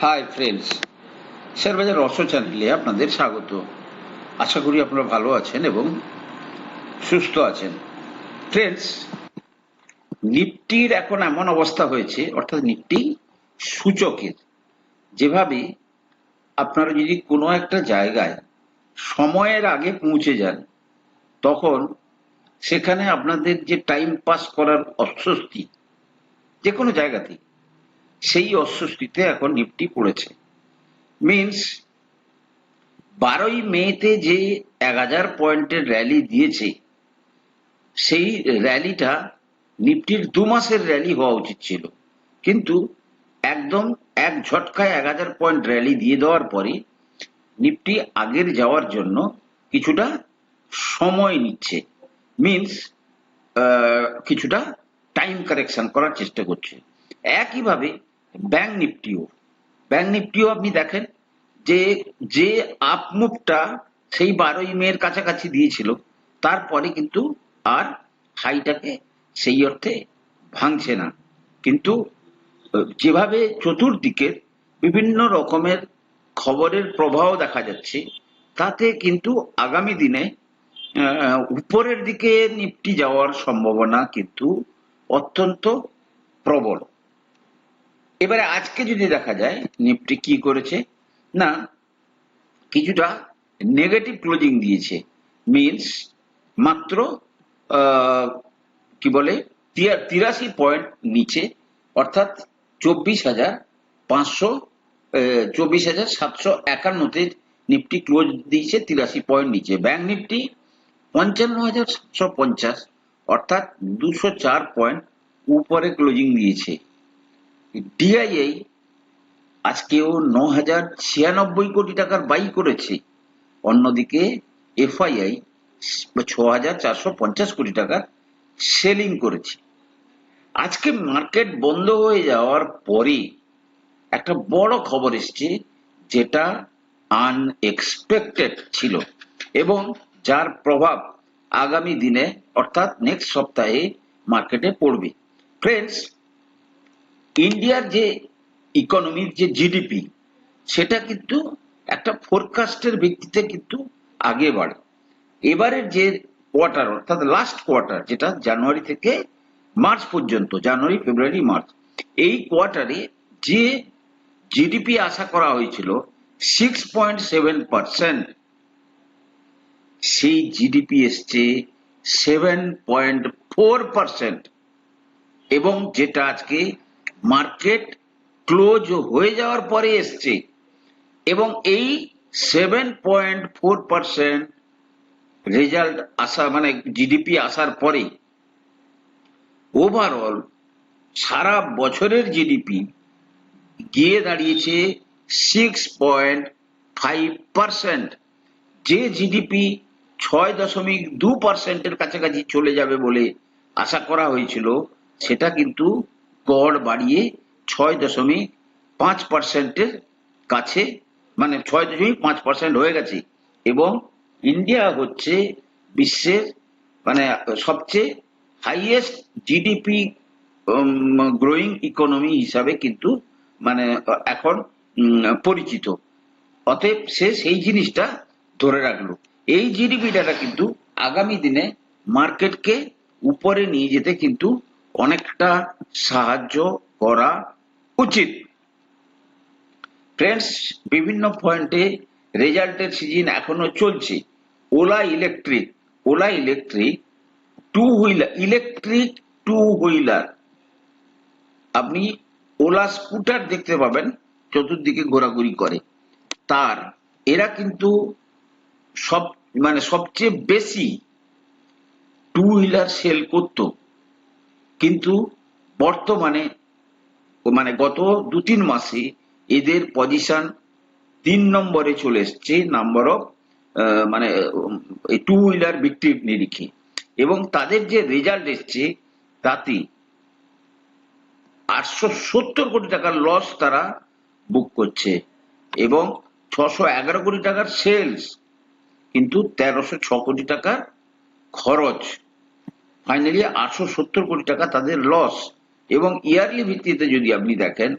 Hi friends শেয়ারবাজার রস চ্যানেলে আপনাদের স্বাগত। আশা করি আপনারা ভালো আছেন এবং সুস্থ আছেন। ফ্রেন্ডস নিফটির এখন এমন অবস্থা হয়েছে, অর্থাৎ নিফটি সূচকের। যেভাবে আপনারা যদি কোনো একটা জায়গায় সময়ের আগে পৌঁছে যান, তখন সেখানে আপনাদের যে টাইম পাস করার অস্বস্তি যে কোনো জায়গাতেই সেই অস্বস্তিতে এখন নিফটি পড়েছে। মিনস বারোই মেতে যে এক হাজার পয়েন্টের র্যালি দিয়েছে, সেই র্যালিটা নিফটির দু মাসের র্যালি হওয়া উচিত ছিল। কিন্তু একদম এক ঝটকায় এক হাজার পয়েন্ট র্যালি দিয়ে দেওয়ার পরে নিফটি আগের যাওয়ার জন্য কিছুটা সময় নিচ্ছে। মিনস কিছুটা টাইম কারেকশন করার চেষ্টা করছে। একইভাবে ব্যাংক নিফটিও। ব্যাংক নিফটিও আপনি দেখেন, যে যে আপ মুভটা সেই বারোই মেয়ের কাছাকাছি দিয়েছিল তারপরে কিন্তু আর হাইটাকে সেই অর্থে ভাঙছে না। কিন্তু যেভাবে চতুর্দিকের বিভিন্ন রকমের খবরের প্রবাহ দেখা যাচ্ছে, তাতে কিন্তু আগামী দিনে উপরের দিকে নিফটি যাওয়ার সম্ভাবনা কিন্তু অত্যন্ত প্রবল। এবারে আজকে যদি দেখা যায় নিফটি কি করেছে? না, কিছুটা নেগেটিভ ক্লোজিং দিয়েছে। মিনস মাত্র কি বলে তিরাশি পয়েন্ট নিচে, অর্থাৎ চব্বিশ হাজার পাঁচশো চব্বিশ হাজার সাতশো একান্নতে নিফটি ক্লোজ দিয়েছে তিরাশি পয়েন্ট নিচে। ব্যাংক নিফটি পঞ্চান্ন হাজার সাতশো পঞ্চাশ, অর্থাৎ দুশো চার পয়েন্ট উপরে ক্লোজিং দিয়েছে। ডিআইআই আজকেও ন হাজার ছিয়ানব্বই কোটি টাকার বাই করেছে। অন্যদিকে এফআইআই ছ হাজার চারশো পঞ্চাশ কোটি টাকার সেলিং করেছে। আজকে মার্কেট বন্ধ হয়ে যাওয়ার পরে একটা বড় খবর এসছে, যেটা আনএক্সপেক্টেড ছিল এবং যার প্রভাব আগামী দিনে অর্থাৎ নেক্সট সপ্তাহে মার্কেটে পড়বে। ফ্রেন্ডস ইন্ডিয়ার যে ইকোনমির যে জিডিপি সেটা কিন্তু একটা ফোরকাস্টের ভিত্তিতে কিন্তু আগে বাড়ে। এবারের যে কোয়ার্টার অর্থাৎ লাস্ট কোয়ার্টার যেটা জানুয়ারি থেকে মার্চ পর্যন্ত, জানুয়ারি, ফেব্রুয়ারি, মার্চ, এই কোয়ার্টারে যে জিডিপি আশা করা হয়েছিল সিক্স পয়েন্ট সেভেন পার্সেন্ট সেই জিডিপি এসছে সেভেন পয়েন্ট ফোর পার্সেন্ট এবং যেটা আজকে মার্কেট ক্লোজ হয়ে যাওয়ার পরে এসছে। এবং এই seven point four percent result আসা মানে জিডিপি আসার পরে ওভারঅল সারা বছরের জিডিপি গিয়ে দাঁড়িয়েছে সিক্স পয়েন্ট ফাইভ পার্সেন্ট যে জিডিপি ছয় দশমিক দু পার্সেন্টের কাছাকাছি চলে যাবে বলে আশা করা হয়েছিল, সেটা কিন্তু গড় বাড়িয়ে ছয় দশমিক পাঁচ পার্সেন্টের কাছে মানে ছয় দশমিক পাঁচ পার্সেন্ট হয়ে গেছে। এবং ইন্ডিয়া হচ্ছে বিশ্বের মানে সবচেয়ে হাইয়েস্ট জিডিপি গ্রোয়িং ইকোনমি হিসাবে কিন্তু মানে এখন পরিচিত। অতএব সে সেই জিনিসটা ধরে রাখল। এই জিডিপি ডাটা কিন্তু আগামী দিনে মার্কেটকে উপরে নিয়ে যেতে কিন্তু অনেকটা সাহায্য করা উচিত। ফ্রেন্ডস বিভিন্ন পয়েন্টে রেজাল্টের সিজন এখনও চলছে। Ola electric Ola electric two wheeler electric two wheeler আপনি ওলা স্কুটার দেখতে পাবেন, চতুর্দিকে ঘোরাঘুরি করে। তার, এরা কিন্তু সব মানে সবচেয়ে বেশি টু হুইলার সেল করত। কিন্তু বর্তমানে মানে গত দু তিন মাসে এদের পজিশন তিন নম্বরে চলে এসছে নাম্বার অফ মানে টু হুইলার বিক্রির নিরিখে। এবং তাদের যে রেজাল্ট এসছে, তাতে আটশো সত্তর কোটি টাকার লস তারা বুক করছে এবং ছশো এগারো কোটি টাকার সেলস কিন্তু তেরোশো ছ কোটি টাকার খরচ ফাইনালি আটশো সত্তর কোটি টাকা তাদের লস এবং ইয়ারলি ভিত্তিতে যদি আপনি দেখেন,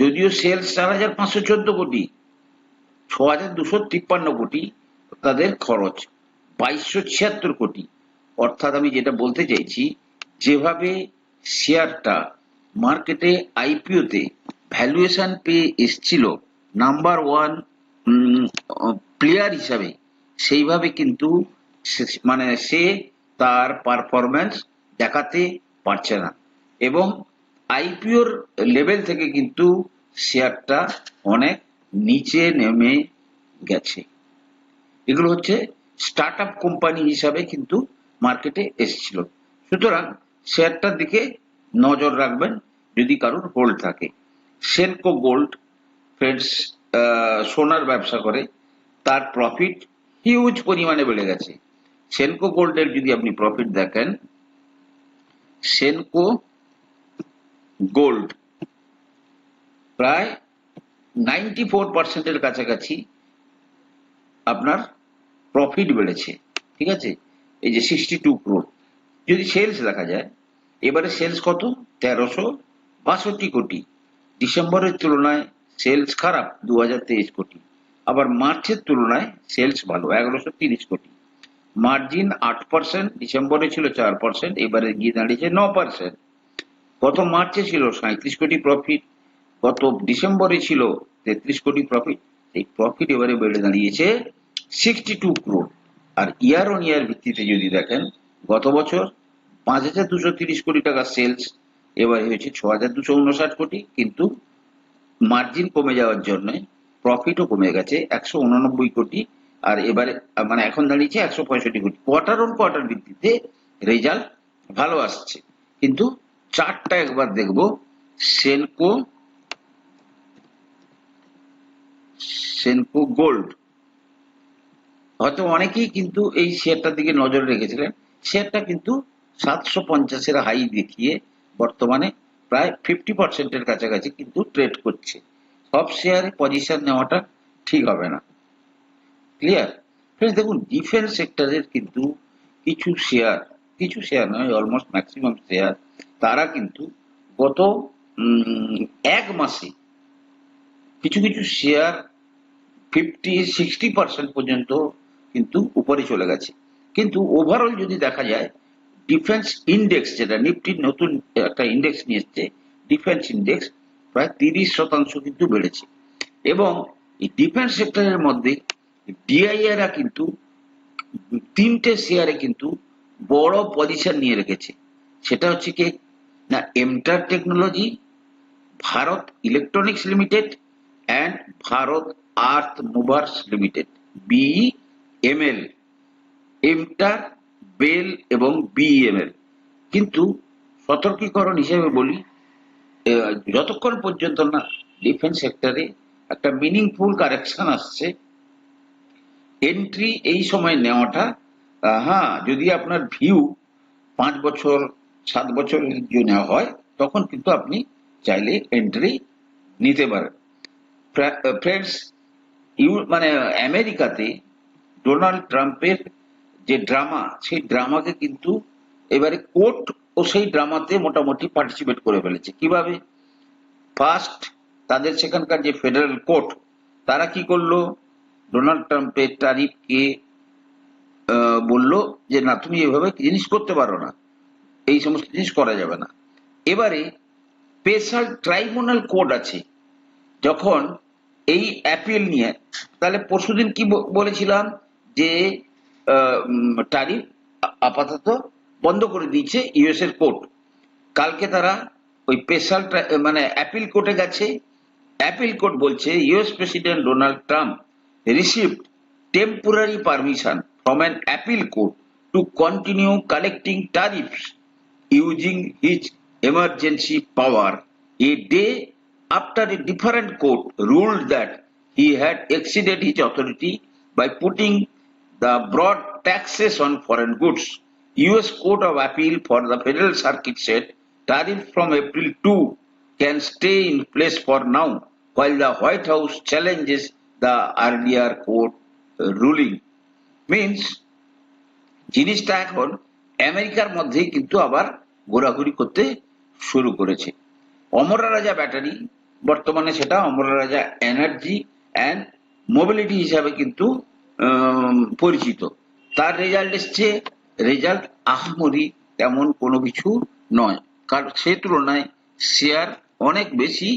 যদিও সেলস চার হাজার পাঁচশো চোদ্দ কোটি, ছ হাজার দুশো তিপ্পান্ন কোটি তাদের খরচ, বাইশশো ছিয়াত্তর কোটি। অর্থাৎ আমি যেটা বলতে চাইছি, যেভাবে শেয়ারটা মার্কেটে আইপিওতে ভ্যালুয়েশন পেয়ে এসছিল নাম্বার ওয়ান প্লেয়ার হিসাবে, সেইভাবে কিন্তু মানে সে তার পারফরম্যান্স দেখাতে পারছে না। এবং আইপিওর লেভেল থেকে কিন্তু শেয়ারটা অনেক নিচে নেমে গেছে। এগুলো হচ্ছে স্টার্ট আপ কোম্পানি হিসাবে কিন্তু মার্কেটে এসেছিল। সুতরাং শেয়ারটার দিকে নজর রাখবেন যদি কারোর হোল্ড থাকে। সেনকো গোল্ড ফ্রেন্ডস সোনার ব্যবসা করে, তার প্রফিট হিউজ পরিমাণে বেড়ে গেছে। সেনকো গোল্ডের যদি আপনি প্রফিট দেখেন সেনকো গোল্ড প্রায় নাইনটি ফোর পার্সেন্টের কাছাকাছি আপনার প্রফিট বেড়েছে, ঠিক আছে? এই যে সিক্সটি টু ক্রোড যদি সেলস দেখা যায়, এবারে সেলস কত? তেরোশো বাষট্টি কোটি। ডিসেম্বরের তুলনায় সেলস খারাপ দু হাজার তেইশ কোটি। আবার মার্চের তুলনায় সেলস ভালো, এগারোশো তিরিশ কোটি। মার্জিন আট পার্সেন্ট, ডিসেম্বরে ছিল চার পার্সেন্ট, এবারে গিয়ে দাঁড়িয়েছে ন পার্সেন্ট। গত মার্চে ছিল সাঁত্রিশ কোটি প্রফিট গত ডিসেম্বরে ছিল তেত্রিশ কোটি প্রফিট এই প্রফিট এবারে বেড়ে দাঁড়িয়েছে সিক্সটি টু ক্রোড আর ইয়ার অন ইয়ার ভিত্তিতে যদি দেখেন, গত বছর পাঁচ হাজার দুশো তিরিশ কোটি টাকা সেলস এবারে হয়েছে ছ হাজার দুশো উনষাট কোটি। কিন্তু মার্জিন কমে যাওয়ার জন্য প্রফিটও কমে গেছে একশো উননব্বই কোটি। আর এবারে মানে এখন দাঁড়িয়েছে একশো পঁয়ষট্টি কোটি কোয়ার্টার অন কোয়ার্টার ভিত্তিতে রেজাল্ট ভালো আসছে। কিন্তু চারটা একবার দেখব সেনকো সেনকো গোল্ড হয়তো অনেকেই কিন্তু এই শেয়ারটার দিকে নজর রেখেছিলেন। শেয়ারটা কিন্তু সাতশো পঞ্চাশের হাই দেখিয়ে বর্তমানে প্রায় ফিফটি পার্সেন্টের কাছাকাছি কিন্তু ট্রেড করছে। সব শেয়ারে পজিশন নেওয়াটা ঠিক হবে না। ক্লিয়ার ফ্রেন্ডস দেখুন ডিফেন্স সেক্টরের কিন্তু কিছু শেয়ার কিছু শেয়ার নয় অলমোস্ট ম্যাক্সিমাম শেয়ার তারা কিন্তু গত এক মাসে কিছু কিছু শেয়ার ফিফটি সিক্সটি পার্সেন্ট পর্যন্ত কিন্তু উপরে চলে গেছে। কিন্তু ওভারঅল যদি দেখা যায় ডিফেন্স ইন্ডেক্স যেটা নিফটির নতুন একটা ইন্ডেক্স নিয়ে এসছে ডিফেন্স ইন্ডেক্স প্রায় তিরিশ শতাংশ কিন্তু বেড়েছে। এবং এই ডিফেন্স সেক্টরের মধ্যে ডিআইআরা কিন্তু তিনটে শেয়ারে কিন্তু বড় পজিশন নিয়ে রেখেছে। সেটা হচ্ছে কি, না MTAR technology Bharat electronics limited and Bharat earth movers limited BEML MTAR BEL এবং বিইএমএল কিন্তু সতর্কীকরণ হিসেবে বলি যতক্ষণ পর্যন্ত না ডিফেন্স সেক্টরে একটা মিনিংফুল কারেকশন আসছে এন্ট্রি এই সময় নেওয়াটা হ্যাঁ যদি আপনার ভিউ পাঁচ বছর, সাত বছরের নেওয়া হয়, তখন কিন্তু আপনি চাইলে এন্ট্রি নিতে পারেন। ফ্রেন্ডস ইউ মানে আমেরিকাতে ডোনাল্ড ট্রাম্পের যে ড্রামা, সেই ড্রামাকে কিন্তু এবারে কোর্ট ও সেই ড্রামাতে মোটামুটি পার্টিসিপেট করে ফেলেছে। কীভাবে? ফার্স্ট তাদের সেখানকার যে ফেডারেল কোর্ট তারা কি করল? ডোনাল্ড ট্রাম্পের তারিফকে বলল যে, না, তুমি এভাবে জিনিস করতে পারো না। এই সমস্ত জিনিস করা যাবে না। এবারে স্পেশাল ট্রাইব্যুনাল কোড আছে। যখন এই অ্যাপিল নিয়ে, তাহলে পরশুদিন কি বলেছিলাম যে টারিফ আপাতত বন্ধ করে দিয়েছে ইউএস এর কোর্ট কালকে তারা ওই স্পেশাল মানে অ্যাপিল কোর্টে গেছে। অ্যাপিল কোর্ট বলছে US president Donald Trump received temporary permission from an appeal court to continue collecting tariffs using his emergency power a day after a different court ruled that he had exceeded his authority by putting the broad taxes on foreign goods. US Court of Appeal for the Federal Circuit said tariffs from April 2 can stay in place for now while the White House challenges the earlier court uh, ruling. Means জিনিসটা এখন আমেরিকার মধ্যেই কিন্তু আবার ঘোরাঘুরি করতে শুরু করেছে। অমরা রাজা ব্যাটারি বর্তমানে সেটা অমর রাজা এনার্জি অ্যান্ড মোবিলিটি হিসাবে কিন্তু পরিচিত। তার রেজাল্ট এসছে রেজাল্ট আহমরি তেমন কোনো কিছু নয়। কারণ সে তুলনায় শেয়ার অনেক বেশি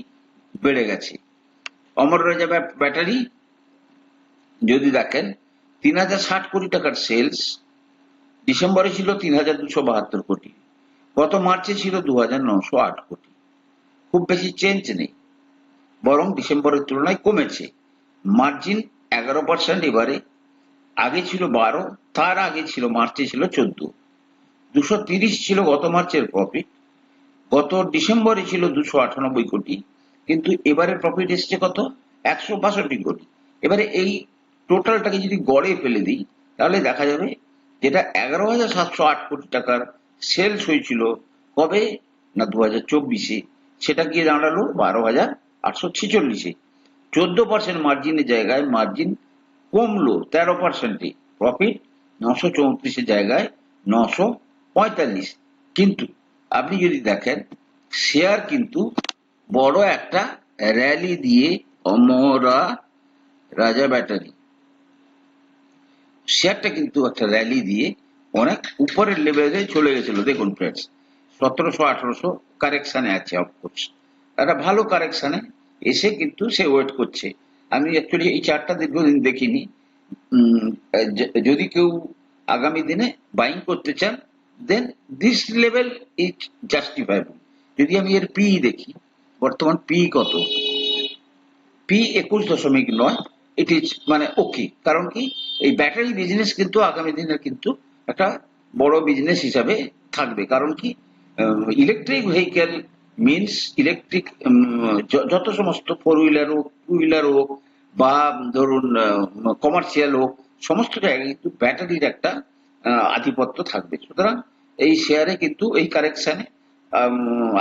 বেড়ে গেছে। অমর রাজা ব্যাটারি, যদি দেখেন, তিন হাজার ষাট কোটি টাকার সেলস, ডিসেম্বরে ছিল তিন হাজার দুশো বাহাত্তর কোটি, গত মার্চে ছিল দু হাজার নশো আট কোটি। খুব বেশি চেঞ্জ নেই, বরং ডিসেম্বরের তুলনায় কমেছে। মার্জিন এগারো পার্সেন্ট এবারে, আগে ছিল বারো, তার আগে ছিল মার্চে ছিল চোদ্দ। দুশো তিরিশ ছিল গত মার্চের প্রফিট গত ডিসেম্বরে ছিল দুশো আটানব্বই কোটি কিন্তু এবারে প্রফিট এসছে কত? একশো বাষট্টি কোটি। এবারে এই টোটালটাকে যদি গড়ে ফেলে দিই, তাহলে দেখা যাবে যেটা এগারো হাজার সাতশো আট কোটি টাকার সেলস হয়েছিল কবে? না, দু হাজার চব্বিশে। সেটা গিয়ে দাঁড়াল বারো হাজার আটশো ছেচল্লিশে। চোদ্দ পার্সেন্ট মার্জিনের জায়গায় মার্জিন কমলো তেরো পার্সেন্টে প্রফিট নশো চৌত্রিশের জায়গায় নশো পঁয়তাল্লিশ। কিন্তু আপনি যদি দেখেন শেয়ার কিন্তু বড় একটা র্যালি দিয়ে অমরা রাজা ব্যাটারি শেয়ারটা কিন্তু একটা র্যালি দিয়ে অনেক উপরের লেভেলে চলে গেছিল। দেখুন ফ্রেন্ডস সতেরোশো আঠারোশো কারেকশানে আছে অফকোর্স একটা ভালো কারেকশানে এসে কিন্তু সে ওয়েট করছে। আমি অ্যাকচুয়ালি এই চারটা দীর্ঘদিন দেখিনি। যদি কেউ আগামী দিনে বাইং করতে চান then this level is justifiable যদি আমি এর পি দেখি বর্তমান পি কত? পি একুশ দশমিক নয় ইট ইজ মানে ওকে কারণ কি? এই ব্যাটারি বিজনেস কিন্তু আগামী দিনের কিন্তু একটা বড় বিজনেস হিসাবে থাকবে। কারণ কি? ইলেকট্রিক ভেহিকেল মিনস ইলেকট্রিক যত সমস্ত ফোর হুইলার হোক টু হুইলার হোক, বা ধরুন কমার্শিয়াল হোক, সমস্ত জায়গায় কিন্তু ব্যাটারির একটা আধিপত্য থাকবে। সুতরাং এই শেয়ারে কিন্তু এই কারেকশানে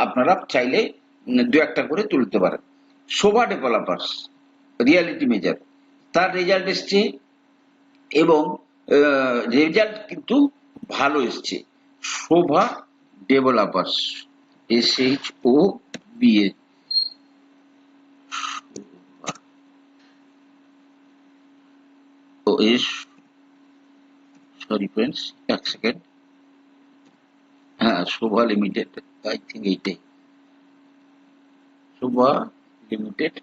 আপনারা চাইলে দু একটা করে তুলতে পারেন শোভা ডেভেলপার্স রিয়ালিটি মেজার তার রেজাল্ট এসছে এবং রেজাল্ট কিন্তু ভালো এসছে। Sobha developers S H O B A O, S sorry friends এক সেকেন্ড হ্যাঁ শোভা লিমিটেড আই থিঙ্ক এইটাই। Sobha limited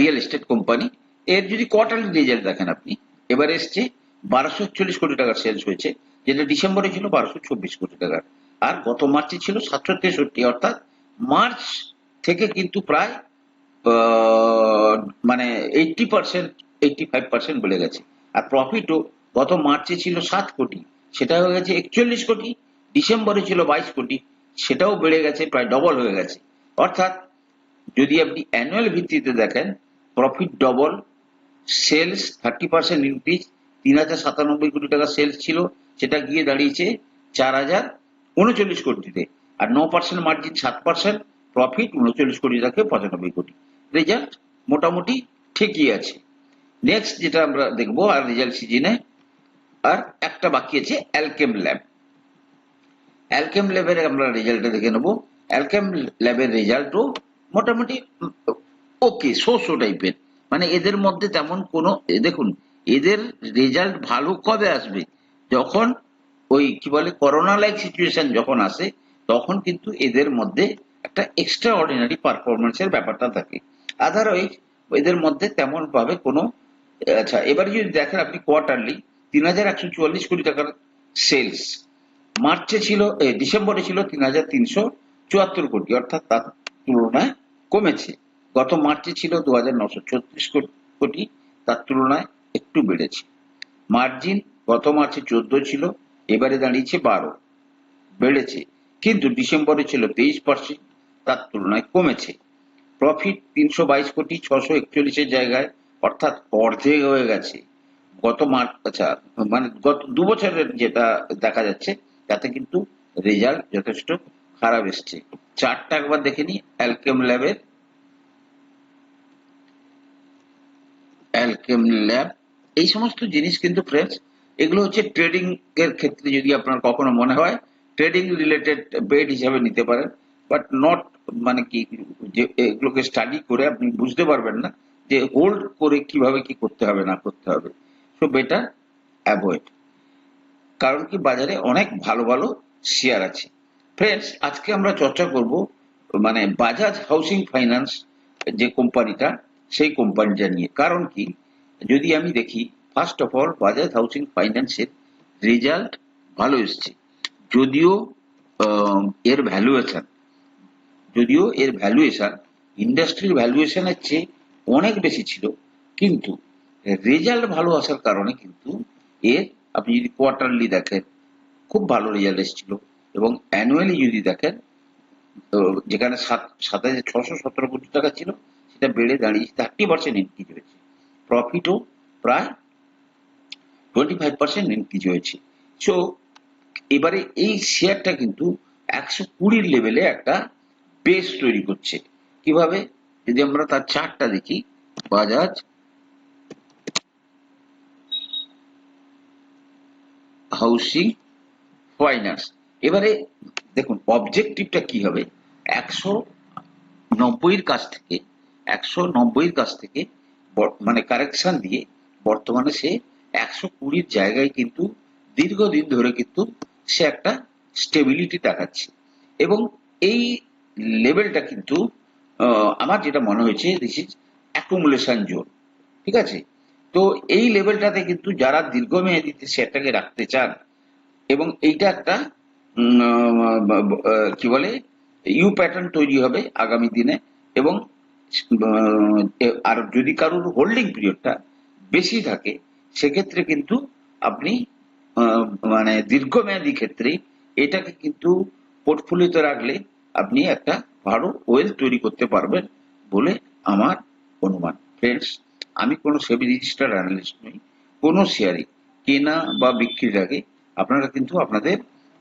real estate company এর যদি কোয়ার্টারলি রেজাল্ট দেখেন আপনি, এবার এসছে বারোশো একচল্লিশ কোটি টাকার সেলস হয়েছে, যেটা ডিসেম্বরে ছিল বারোশো চব্বিশ কোটি টাকার। আর গত মার্চে ছিল সাতশো তেষট্টি, অর্থাৎ মার্চ থেকে কিন্তু প্রায় মানে eighty percent eighty five percent বেড়ে গেছে। আর প্রফিটও গত মার্চে ছিল সাত কোটি সেটা হয়ে গেছে একচল্লিশ কোটি, ডিসেম্বরে ছিল বাইশ কোটি, সেটাও বেড়ে গেছে, প্রায় ডবল হয়ে গেছে। অর্থাৎ যদি আপনি অ্যানুয়াল ভিত্তিতে দেখেন profit double sales thirty percent increase তিন হাজার সাতানব্বই কোটি টাকা সেলস ছিল, সেটা গিয়ে দাঁড়িয়েছে চার হাজার উনচল্লিশ কোটিতে। আর ন পার্সেন্ট মার্জিন সাত পার্সেন্ট প্রফিট উনচল্লিশ কোটি থেকে পঁচানব্বই কোটি। রেজাল্ট মোটামুটি ঠিকই আছে। নেক্সট যেটা আমরা দেখব, আর রেজাল্ট সিজনে আর একটা বাকি আছে অ্যালকেম ল্যাব অ্যালকেম ল্যাবের আমরা রেজাল্টটা দেখে নেব। অ্যালকেম ল্যাবের রেজাল্টও মোটামুটি ওকে শো শো টাইপের মানে এদের মধ্যে তেমন কোনো দেখুন, এদের রেজাল্ট ভালো কবে আসবে? যখন ওই কি বলে করোনা লাইক সিচুয়েশন যখন আসে, তখন কিন্তু এদের মধ্যে একটা এক্সট্রা অর্ডিনারি পারফরমেন্সের ব্যাপারটা থাকে। আদারওয়াইজ এদের মধ্যে তেমন ভাবে কোনো আচ্ছা এবারে যদি দেখেন আপনি কোয়ার্টারলি তিন হাজার একশো চুয়াল্লিশ কোটি টাকার সেলস মার্চে ছিল ডিসেম্বরে ছিল তিন হাজার তিনশো চুয়াত্তর কোটি, অর্থাৎ তার তুলনায় কমেছে। গত মার্চে ছিল দু হাজার নশো ছত্রিশ কোটি, তার তুলনায় একটু বেড়েছে। মার্জিন গত মার্চে চোদ্দ ছিল, এবারে দাঁড়িয়েছে বারো। বেড়েছে, কিন্তু ডিসেম্বরে ছিল তেইশ পার্সেন্ট, তার তুলনায় কমেছে। প্রফিট তিনশো বাইশ কোটি ছশো একচল্লিশের জায়গায়, অর্থাৎ অর্ধেক হয়ে গেছে। গত মার্চ আচ্ছা মানে গত দু বছরের যেটা দেখা যাচ্ছে, তাতে কিন্তু রেজাল্ট যথেষ্ট খারাপ এসছে। চারটা একবার দেখে নি অ্যালকেম ল্যাবের, অ্যালকেম ল্যাব, এই সমস্ত জিনিস কিন্তু ফ্রেন্ডস এগুলো হচ্ছে ট্রেডিং এর ক্ষেত্রে যদি আপনার কখনো মনে হয় ট্রেডিং রিলেটেড বেড হিসাবে নিতে পারেন বাট নট মানে কি, যে এগুলোকে স্টাডি করে আপনি বুঝতে পারবেন না, যে হোল্ড করে কীভাবে কি করতে হবে, না করতে হবে। সো বেটার অ্যাভয়েড কারণ কি, বাজারে অনেক ভালো ভালো শেয়ার আছে। ফ্রেন্ডস আজকে আমরা চর্চা করব মানে বাজাজ হাউসিং ফাইন্যান্স যে কোম্পানিটা, সেই কোম্পানিটা নিয়ে। কারণ কি? যদি আমি দেখি first of all Bajaj housing ফাইন্যান্সের রেজাল্ট ভালো এসছে। যদিও এর ভ্যালুয়েশন যদিও এর ভ্যালুয়েশন ইন্ডাস্ট্রির ভ্যালুয়েশনের চেয়ে অনেক বেশি ছিল। কিন্তু রেজাল্ট ভালো আসার কারণে কিন্তু এর, আপনি যদি কোয়ার্টারলি দেখেন, খুব ভালো রেজাল্ট এসেছিল। এবং অ্যানুয়ালি যদি দেখেন, তো যেখানে সাত সাত হাজার ছশো সতেরো কোটি টাকা ছিল, সেটা বেড়ে দাঁড়িয়েছে থার্টি পার্সেন্ট ইনক্রিজ হয়েছে। প্রফিটও প্রায় টোয়েন্টি ফাইভ পার্সেন্ট ইনক্রিজ হয়েছে। সো এবারে এই শেয়ারটা কিন্তু একশো কুড়ির লেভেলে একটা বেস তৈরি করছে। কীভাবে? যদি আমরা তার চারটা দেখি, বাজাজ। হাউসিং ফাইন্যান্স এবারে দেখুন অবজেক্টিভটা কি হবে? একশো নব্বইয়ের কাছ থেকে, একশো নব্বইয়ের কাছ থেকে মানে কারেকশন দিয়ে বর্তমানে সে একশো কুড়ির জায়গায় কিন্তু দীর্ঘদিন ধরে কিন্তু সে একটা স্টেবিলিটি দেখাচ্ছে। এবং এই লেভেলটা কিন্তু আমার যেটা মনে হয়েছে দিস ইজ অ্যাকুমুলেশন জোন ঠিক আছে? তো এই লেভেলটাতে কিন্তু যারা দীর্ঘমেয়াদীতে শেয়ারটাকে রাখতে চান, এবং এইটা একটা কি বলে? ইউ প্যাটার্ন তৈরি হবে আগামী দিনে এবং আর যদি কারোর হোল্ডিং পিরিয়ডটা বেশি থাকে, সেক্ষেত্রে কিন্তু আপনি মানে দীর্ঘমেয়াদী ক্ষেত্রে এটাকে কিন্তু পোর্টফোলিওতে রাখলে আপনি একটা ভালো ওয়েল তৈরি করতে পারবেন বলে আমার অনুমান। ফ্রেন্ডস আমি কোনো সেবি রেজিস্টার অ্যানালিস্ট নই, কোনো শেয়ারে কেনা বা বিক্রির আগে আপনারা কিন্তু আপনাদের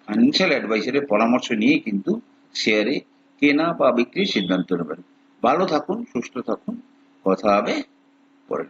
ফাইন্যান্সিয়াল অ্যাডভাইসারের পরামর্শ নিয়ে কিন্তু শেয়ারে কেনা বা বিক্রির সিদ্ধান্ত নেবেন ভালো থাকুন, সুস্থ থাকুন, কথা হবে পরে।